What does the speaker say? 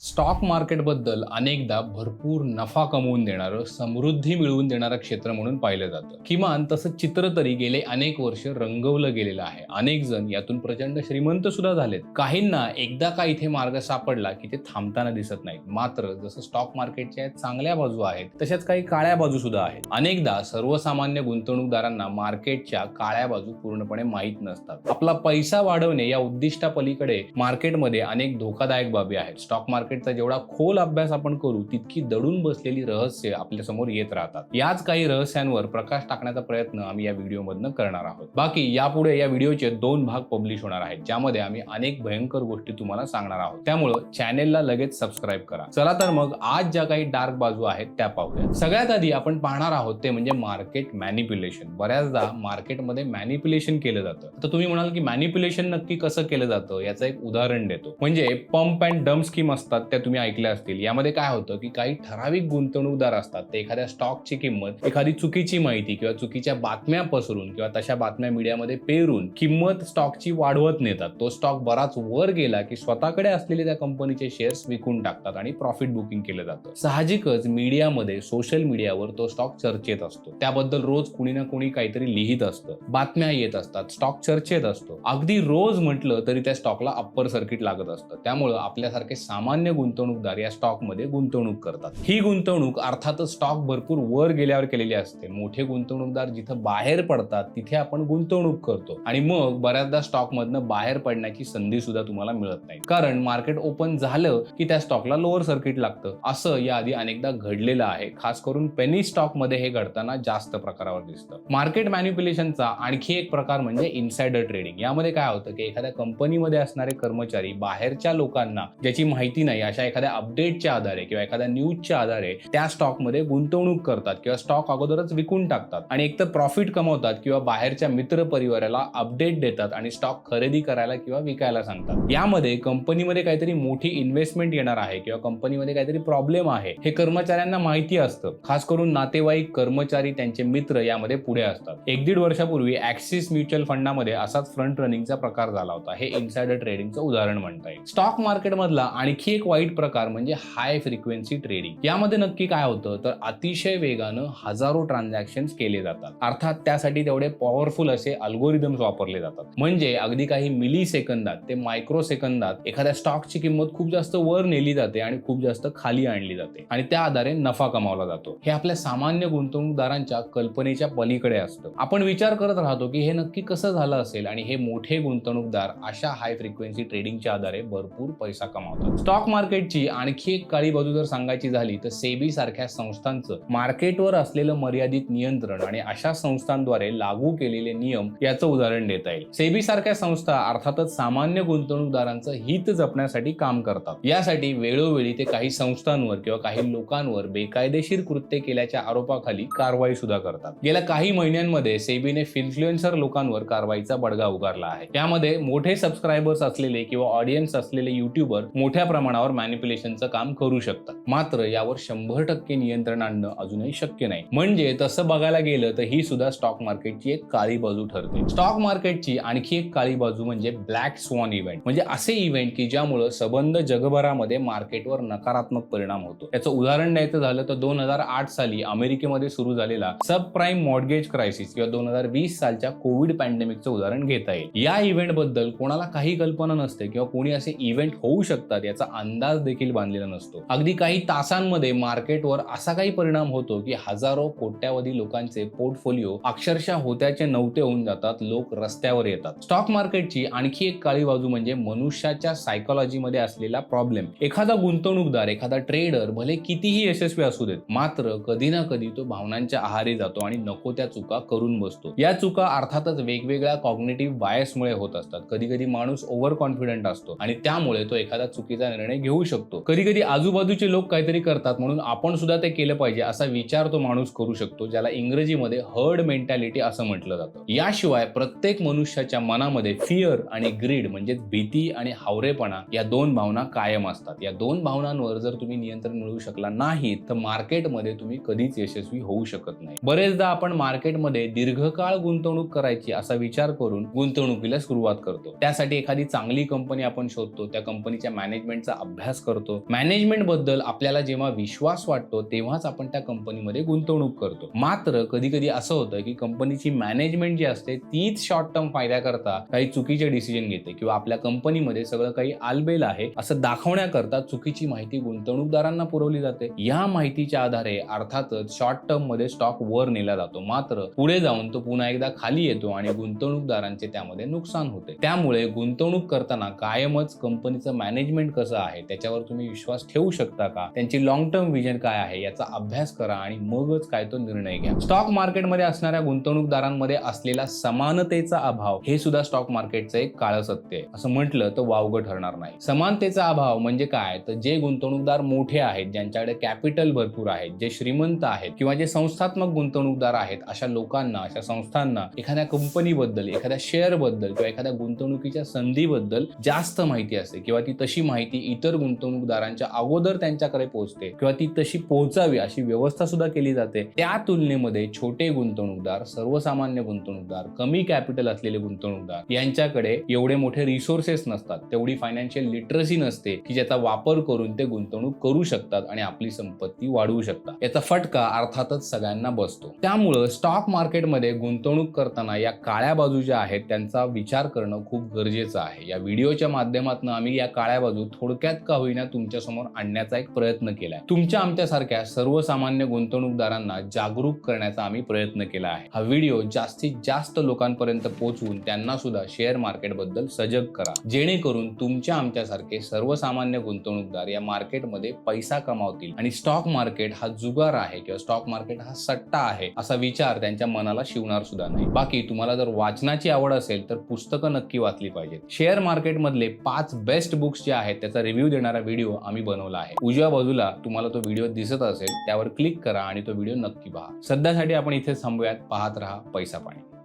Stock मार्केटबद्दल अनेकदा भरपूर नफा कमवून देणारं समृद्धी मिळवून देणारं क्षेत्र म्हणून पाहिलं जातं. किमान तसं चित्र तरी गेले अनेक वर्ष रंगवलं गेलेलं आहे. अनेक जण यातून प्रचंड श्रीमंत सुद्धा झालेत. काहींना एकदा का इथे मार्ग सापडला की ते थांबताना दिसत नाहीत. मात्र जसं स्टॉक मार्केटच्या चांगल्या बाजू आहेत तशाच काही काळ्या बाजू सुद्धा आहेत. अनेकदा सर्वसामान्य गुंतवणूकदारांना मार्केटच्या काळ्या बाजू पूर्णपणे माहीत नसतात. आपला पैसा वाढवणे या उद्दिष्टापलीकडे मार्केटमध्ये अनेक धोकादायक बाबी आहेत. स्टॉक मार्केट मार्केटचा जेवढा खोल अभ्यास आपण करू तितकी दडून बसलेली रहस्य आपल्यासमोर येत राहतात. याच काही रहस्यांवर प्रकाश टाकण्याचा प्रयत्न आम्ही या व्हिडिओमधनं करणार आहोत. बाकी यापुढे या व्हिडिओचे दोन भाग पब्लिश होणार आहेत ज्यामध्ये आम्ही अनेक भयंकर गोष्टी तुम्हाला सांगणार आहोत. त्यामुळं चॅनेलला लगेच सबस्क्राईब करा. चला तर मग आज ज्या काही डार्क बाजू आहेत त्या पाहूया सगळ्यात आधी आपण पाहणार आहोत ते म्हणजे मार्केट मॅनिप्युलेशन बऱ्याचदा मार्केटमध्ये मॅनिप्युलेशन केलं जातं. तर तुम्ही म्हणाल की मॅनिप्युलेशन नक्की कसं केलं जातं? याचं एक उदाहरण देतो. म्हणजे पंप अँड डम्प स्कीम असतात. त्या तुम्ही ऐकल्या असतील. यामध्ये काय होतं की काही ठराविक गुंतवणूकदार असतात ते एखाद्या स्टॉकची किंमत एखादी चुकीची माहिती किंवा चुकीच्या बातम्या पसरून किंवा तशा बातम्या मीडियामध्ये पेरून किंमत स्टॉकची वाढवत नेतात. तो स्टॉक बराच वर गेला की स्वतःकडे असलेले त्या कंपनीचे शेअर्स विकून टाकतात आणि प्रॉफिट बुकिंग केलं जातं. साहजिकच मीडियामध्ये सोशल मीडियावर तो स्टॉक चर्चेत असतो. त्याबद्दल रोज कुणी ना कुणी काहीतरी लिहित असतं. बातम्या येत असतात स्टॉक चर्चेत असतो. अगदी रोज म्हटलं तरी त्या स्टॉकला अप्पर सर्किट लागत असतं. त्यामुळं आपल्यासारखे सामान्य गुंतवणूकदार या स्टॉकमध्ये गुंतवणूक करतात. ही गुंतवणूक अर्थातच स्टॉक भरपूर वर गेल्यावर केलेली असते. मोठे गुंतवणूकदार जिथं बाहेर पडतात तिथे आपण गुंतवणूक करतो. आणि मग बऱ्याचदा स्टॉक मधनं बाहेर पडण्याची संधी सुद्धा तुम्हाला मिळत नाही. कारण मार्केट ओपन झालं की त्या स्टॉकला लोअर सर्किट लागतं. असं याआधी अनेकदा घडलेलं आहे. खास करून पेनी स्टॉकमध्ये हे घडताना जास्त प्रकारावर दिसतं. मार्केट मॅन्युप्युलेशनचा आणखी एक प्रकार म्हणजे इन्सायडर ट्रेडिंग. यामध्ये काय होतं की एखाद्या कंपनीमध्ये असणारे कर्मचारी बाहेरच्या लोकांना ज्याची माहिती नाही अशा एखाद्या अपडेटच्या आधारे किंवा एखाद्या न्यूजच्या आधारे त्या स्टॉकमध्ये गुंतवणूक करतात किंवा स्टॉक अगोदरच विकून टाकतात आणि एकतर प्रॉफिट कमवतात किंवा बाहेरच्या मित्र परिवाराला अपडेट देतात आणि स्टॉक खरेदी करायला किंवा विकायला सांगतात. यामध्ये कंपनीमध्ये काहीतरी मोठी इन्व्हेस्टमेंट येणार आहे किंवा कंपनीमध्ये काहीतरी प्रॉब्लेम आहे हे कर्मचाऱ्यांना माहिती असतं. खास करून नातेवाईक कर्मचारी त्यांचे मित्र यामध्ये पुढे असतात. एक दीड वर्षापूर्वी ऍक्सिस म्युच्युअल फंडामध्ये असाच फ्रंट रनिंगचा प्रकार झाला होता. हे इन्सायडर ट्रेडिंगचं उदाहरण म्हणता येईल. स्टॉक मार्केटमधला आणखी एक वाईट प्रकार म्हणजे हाय फ्रिक्वेन्सी ट्रेडिंग यामध्ये नक्की काय होतं? तर अतिशय वेगानं हजारो ट्रान्झॅक्शन केले जातात. अर्थात त्यासाठी तेवढे पॉवरफुल असे अल्गोरिदम्स वापरले जातात. म्हणजे अगदी काही मिली सेकंदात ते मायक्रो सेकंदात एखाद्या स्टॉकची किंमत खूप जास्त वर नेली जाते आणि खूप जास्त खाली आणली जाते. आणि त्या आधारे नफा कमावला जातो. हे आपल्या सामान्य गुंतवणूकदारांच्या कल्पनेच्या पलीकडे असतं. आपण विचार करत राहतो की हे नक्की कसं झालं असेल आणि हे मोठे गुंतवणूकदार अशा हाय फ्रिक्वेन्सी ट्रेडिंगच्या आधारे भरपूर पैसा कमावतात. स्टॉक मार्केटची आणखी एक काळी बाजू जर सांगायची झाली तर सेबी सारख्या संस्थांचं मार्केटवर असलेलं मर्यादित नियंत्रण आणि अशा संस्थांद्वारे लागू केलेले नियम याचं उदाहरण देता येईल. सेबी सारख्या संस्था अर्थातच सामान्य गुंतवणूकदारांचं हित जपण्यासाठी काम करतात. यासाठी वेळोवेळी ते काही संस्थांवर किंवा काही लोकांवर बेकायदेशीर कृत्य केल्याच्या आरोपाखाली कारवाई सुद्धा करतात. गेल्या काही महिन्यांमध्ये सेबीने इन्फ्लुएन्सर लोकांवर कारवाईचा बडगा उगारला आहे. त्यामध्ये मोठे सबस्क्रायबर्स असलेले किंवा ऑडियन्स असलेले युट्यूबर मोठ्या प्रमाणावर मॅनिप्युलेशनचं काम करू शकतात. मात्र यावर शंभर टक्के नियंत्रण आणणं अजूनही शक्य नाही. म्हणजे तसं बघायला गेलं तर ही सुद्धा स्टॉक मार्केटची एक काळी बाजू ठरते. स्टॉक मार्केटची आणखी एक काळी बाजू म्हणजे ब्लॅक स्वॉन इव्हेंट म्हणजे असे इव्हेंट की ज्यामुळे सबंध जगभरामध्ये मार्केटवर नकारात्मक परिणाम होतो. याचं उदाहरण द्यायचं झालं तर दोन हजार आठ साली अमेरिकेमध्ये सुरू झालेला सब प्राईम मॉडगेज क्रायसिस किंवा दोन हजार वीस सालच्या कोविड पॅन्डेमिकचं उदाहरण घेता येईल. या इव्हेंटबद्दल कोणाला काही कल्पना नसते किंवा कोणी असे इव्हेंट होऊ शकतात याचा अंदाज देखील बांधलेला नसतो. अगदी काही तासांमध्ये मार्केटवर असा काही परिणाम होतो की हजारो कोट्यावधी लोकांचे पोर्टफोलिओ अक्षरशः होत्याचे नव्हते होऊन जातात लोक रस्त्यावर येतात. स्टॉक मार्केटची आणखी एक काळी बाजू म्हणजे मनुष्याच्या सायकोलॉजीमध्ये असलेला प्रॉब्लेम एखादा गुंतवणूकदार एखादा ट्रेडर भले कितीही यशस्वी असू देत मात्र कधी ना कधी तो भावनांच्या आहारी जातो आणि नको त्या चुका करून बसतो. या चुका अर्थातच वेगवेगळ्या कॉग्नेटिव्ह बायसमुळे होत असतात. कधी कधी माणूस ओव्हर कॉन्फिडंट असतो आणि त्यामुळे तो एखादा चुकीचा निर्णय घेऊ शकतो. कधी कधी आजूबाजूचे लोक काहीतरी करतात म्हणून आपण सुद्धा ते केलं पाहिजे असा विचार तो माणूस करू शकतो ज्याला इंग्रजीमध्ये हर्ड मेंटॅलिटी असं म्हटलं जातं. याशिवाय प्रत्येक मनुष्याच्या मनामध्ये फिअर आणि ग्रीड म्हणजेच भीती आणि हावरेपणा या दोन भावना कायम असतात. या दोन भावनांवर जर तुम्ही नियंत्रण मिळवू शकला नाही तर मार्केटमध्ये तुम्ही कधीच यशस्वी होऊ शकत नाही. बरेचदा आपण मार्केटमध्ये दीर्घकाळ गुंतवणूक करायची असा विचार करून गुंतवणुकीला सुरुवात करतो. त्यासाठी एखादी चांगली कंपनी आपण शोधतो त्या कंपनीच्या मॅनेजमेंटचा अभ्यास करतो. मॅनेजमेंटबद्दल आपल्याला जेव्हा विश्वास वाटतो तेव्हाच आपण त्या कंपनीमध्ये गुंतवणूक करतो. मात्र कधी कधी असं होतं की कंपनीची मॅनेजमेंट जी असते तीच शॉर्ट टर्म फायद्याकरता काही चुकीचे डिसिजन घेते किंवा आपल्या कंपनीमध्ये सगळं काही आलबेल आहे असं दाखवण्याकरता चुकीची माहिती गुंतवणूकदारांना पुरवली जाते. या माहितीच्या आधारे अर्थातच शॉर्ट टर्ममध्ये स्टॉक वर नेला जातो. मात्र पुढे जाऊन तो पुन्हा एकदा खाली येतो आणि गुंतवणूकदारांचे त्यामध्ये नुकसान होते. त्यामुळे गुंतवणूक करताना कायमच कंपनीचं मॅनेजमेंट कसं आहे त्याच्यावर तुम्ही विश्वास ठेवू शकता का? त्यांची लॉंग टर्म विजन काय आहे याचा अभ्यास करा आणि मगच काय तो निर्णय घ्या. स्टॉक मार्केटमध्ये असणाऱ्या गुंतवणूकदारांमध्ये असलेला समानतेचा अभाव हे सुद्धा स्टॉक मार्केटचं एक काळ सत्य आहे. असं म्हटलं तर वावगं ठरणार नाही. समानतेचा अभाव म्हणजे काय? तर जे गुंतवणूकदार मोठे आहेत ज्यांच्याकडे कॅपिटल भरपूर आहेत जे श्रीमंत आहेत किंवा जे संस्थात्मक गुंतवणूकदार आहेत अशा लोकांना अशा संस्थांना एखाद्या कंपनीबद्दल एखाद्या शेअरबद्दल किंवा एखाद्या गुंतवणुकीच्या संधीबद्दल जास्त माहिती असते किंवा ती तशी माहिती इतर इतर गुंतवणूकदारांच्या अगोदर त्यांच्याकडे पोहोचते किंवा ती तशी पोहोचावी अशी व्यवस्था सुद्धा केली जाते. त्या तुलनेमध्ये छोटे गुंतवणूकदार सर्वसामान्य गुंतवणूकदार कमी कॅपिटल असलेले गुंतवणूकदार यांच्याकडे एवढे मोठे रिसोर्सेस नसतात. तेवढी फायनान्शियल लिटरसी नसते की ज्याचा वापर करून ते गुंतवणूक करू शकतात आणि आपली संपत्ती वाढवू शकतात. याचा फटका अर्थातच सगळ्यांना बसतो. त्यामुळं स्टॉक मार्केटमध्ये गुंतवणूक करताना या काळ्या बाजू ज्या आहेत त्यांचा विचार करणं खूप गरजेचं आहे. या व्हिडिओच्या माध्यमातून आम्ही या काळ्या बाजू थोडक्यात का होईना तुमच्यासमोर आणण्याचा एक प्रयत्न केलाय. तुमच्या आमच्यासारख्या सर्वसामान्य गुंतवणूकदारांना जागरूक करण्याचा आम्ही प्रयत्न केला आहे. हा व्हिडिओ जास्तीत जास्त लोकांपर्यंत पोहोचवून त्यांना सुद्धा शेअर मार्केटबद्दल सजग करा. जेणेकरून तुमच्या आमच्यासारखे सर्वसामान्य गुंतवणूकदार या मार्केटमध्ये पैसा कमावतील आणि स्टॉक मार्केट हा जुगार आहे किंवा स्टॉक मार्केट हा सट्टा आहे असा विचार त्यांच्या मनाला शिवणार सुद्धा नाही. बाकी तुम्हाला जर वाचनाची आवड असेल तर पुस्तकं नक्की वाचली पाहिजेत. शेअर मार्केटमधले पाच बेस्ट बुक्स जे आहेत त्याचा रिव्ह्यू देणारा व्हिडिओ आम्ही बनवला आहे. उजव्या बाजूला तुम्हाला तो व्हिडिओ दिसत असेल त्यावर क्लिक करा आणि तो व्हिडिओ नक्की पहा. सध्यासाठी आपण इथे थांबूयात. पाहत राहा पैसा पाणी.